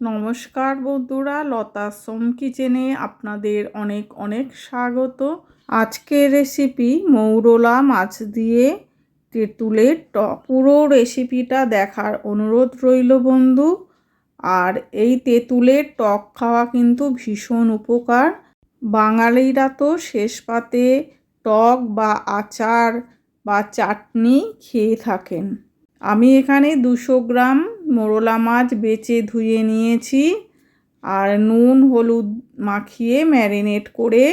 নমস্কার বন্ধুরা, লতা সোম কিচেনে আপনাদের অনেক অনেক স্বাগত। আজকের রেসিপি মৌরলা মাছ দিয়ে তেঁতুলের টক। পুরো রেসিপিটা দেখার অনুরোধ রইল বন্ধু। আর এই তেঁতুলের টক খাওয়া কিন্তু ভীষণ উপকার। বাঙালিরা তো শেষ পাতে টক বা আচার বা চাটনি খেয়ে থাকেন। আমি এখানে দুশো গ্রাম মোরলা মাছ বেচে ধুয়ে নিয়েছি আর নুন, হলুদ মাখিয়ে ম্যারিনেট করে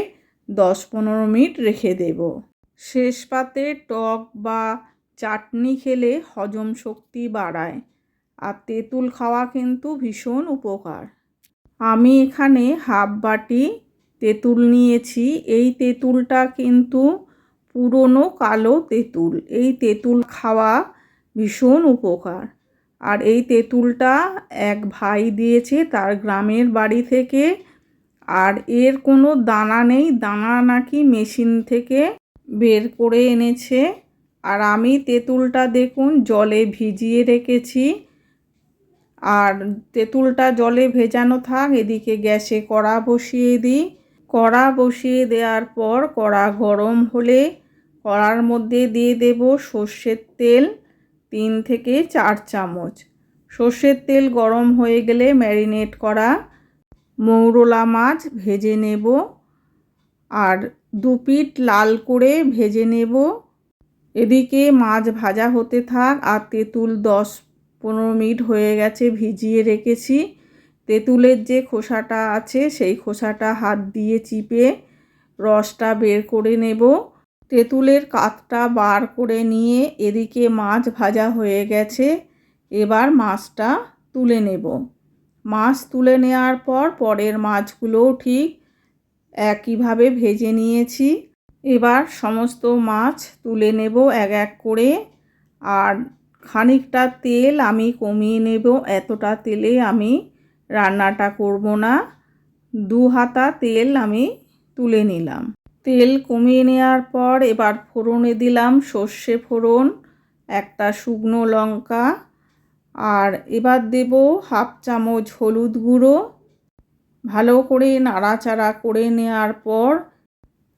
দশ পনেরো মিনিট রেখে দেব। শেষ পাতে টক বা চাটনি খেলে হজম শক্তি বাড়ায় আর তেঁতুল খাওয়া কিন্তু ভীষণ উপকার। আমি এখানে হাফ বাটি তেঁতুল নিয়েছি। এই তেঁতুলটা কিন্তু পুরনো কালো তেঁতুল। এই তেঁতুল খাওয়া ভীষণ উপকার। আর এই তেঁতুলটা এক ভাই দিয়েছে তার গ্রামের বাড়ি থেকে। আর এর কোনো দানা নেই, দানা নাকি মেশিন থেকে বের করে এনেছে। আর আমি তেঁতুলটা দেখুন জলে ভিজিয়ে রেখেছি। আর তেঁতুলটা জলে ভেজানো থাক, এদিকে গ্যাসে কড়া বসিয়ে দিই। কড়া বসিয়ে দেওয়ার পর কড়া গরম হলে কড়ার মধ্যে দিয়ে দেব সর্ষের তেল। তিন থেকে চার চামচ। সর্ষের তেল গরম হয়ে গেলে ম্যারিনেট করা মৌরলা মাছ ভেজে নেব আর দু পিঠ লাল করে ভেজে নেব। এদিকে মাছ ভাজা হতে থাক আর তেঁতুল দশ পনেরো মিনিট হয়ে গেছে ভিজিয়ে রেখেছি। তেঁতুলের যে খোসাটা আছে সেই খোসাটা হাত দিয়ে চিপে রসটা বের করে নেব। তেঁতুলের কাতটা বার করে নিয়ে এদিকে মাছ ভাজা হয়ে গেছে। এবার মাছটা তুলে নেব। মাছ তুলে নেওয়ার পর পরের মাছগুলোও ঠিক একইভাবে ভেজে নিয়েছি। এবার সমস্ত মাছ তুলে নেব এক এক করে। আর খানিকটা তেল আমি কমিয়ে নেব। এতটা তেলে আমি রান্নাটা করব না। দু হাতা তেল আমি তুলে নিলাম। তেল কমিয়ে নেওয়ার পর এবার ফোড়নে দিলাম সর্ষে ফোড়ন, একটা শুকনো লঙ্কা, আর এবার দেব হাফ চামচ হলুদ গুঁড়ো। ভালো করে নাড়াচাড়া করে নেওয়ার পর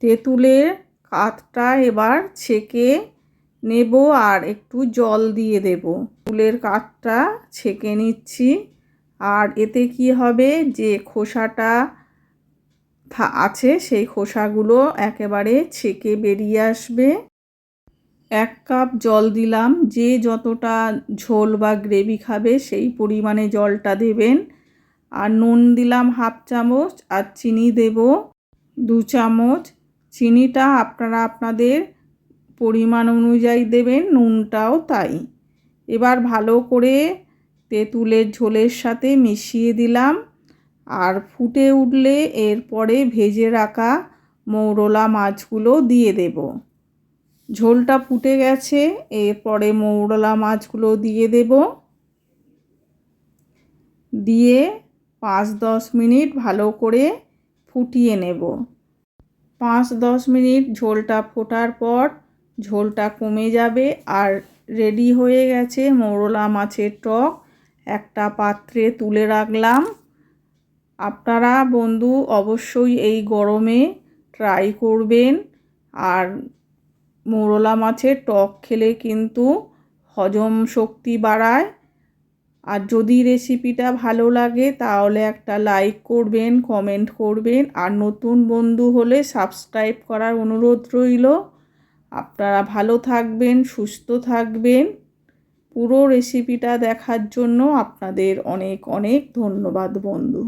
তেঁতুলের কাতটা এবার ছেঁকে নেব আর একটু জল দিয়ে দেব। ফুলের কাতটা ছেঁকে নিচ্ছি, আর এতে কি হবে যে খোসাটা আছে, সেই খোসাগুলো একেবারে ছেঁকে বেরিয়ে আসবে। এক কাপ জল দিলাম, যে যতটা ঝোল বা গ্রেভি খাবে সেই পরিমাণে জলটা দেবেন। আর নুন দিলাম হাফ চামচ, আর চিনি দেব দু চামচ। চিনিটা আপনারা আপনাদের পরিমাণ অনুযায়ী দেবেন, নুনটাও তাই। এবার ভালো করে তেঁতুলের ঝোলের সাথে মিশিয়ে দিলাম। আর ফুটে উঠলে এরপরে ভেজে রাখা মৌরলা মাছগুলো দিয়ে দেব। ঝোলটা ফুটে গেছে, এরপরে মৌরলা মাছগুলো দিয়ে দেব। দিয়ে পাঁচ দশ মিনিট ভালো করে ফুটিয়ে নেব। পাঁচ দশ মিনিট ঝোলটা ফোটার পর ঝোলটা কমে যাবে আর রেডি হয়ে গেছে মৌরলা মাছের টক। একটা পাত্রে তুলে রাখলাম। আপনারা বন্ধু অবশ্যই এই গরমে ট্রাই করবেন। আর মোরলা মাছের টক খেলে কিন্তু হজম শক্তি বাড়ায়। আর যদি রেসিপিটা ভালো লাগে তাহলে একটা লাইক করবেন কমেন্ট করবেন। আর নতুন বন্ধু হলে সাবস্ক্রাইব করার অনুরোধ রইল। আপনারা ভালো থাকবেন, সুস্থ থাকবেন। পুরো রেসিপিটা দেখার জন্য আপনাদের অনেক অনেক ধন্যবাদ বন্ধু।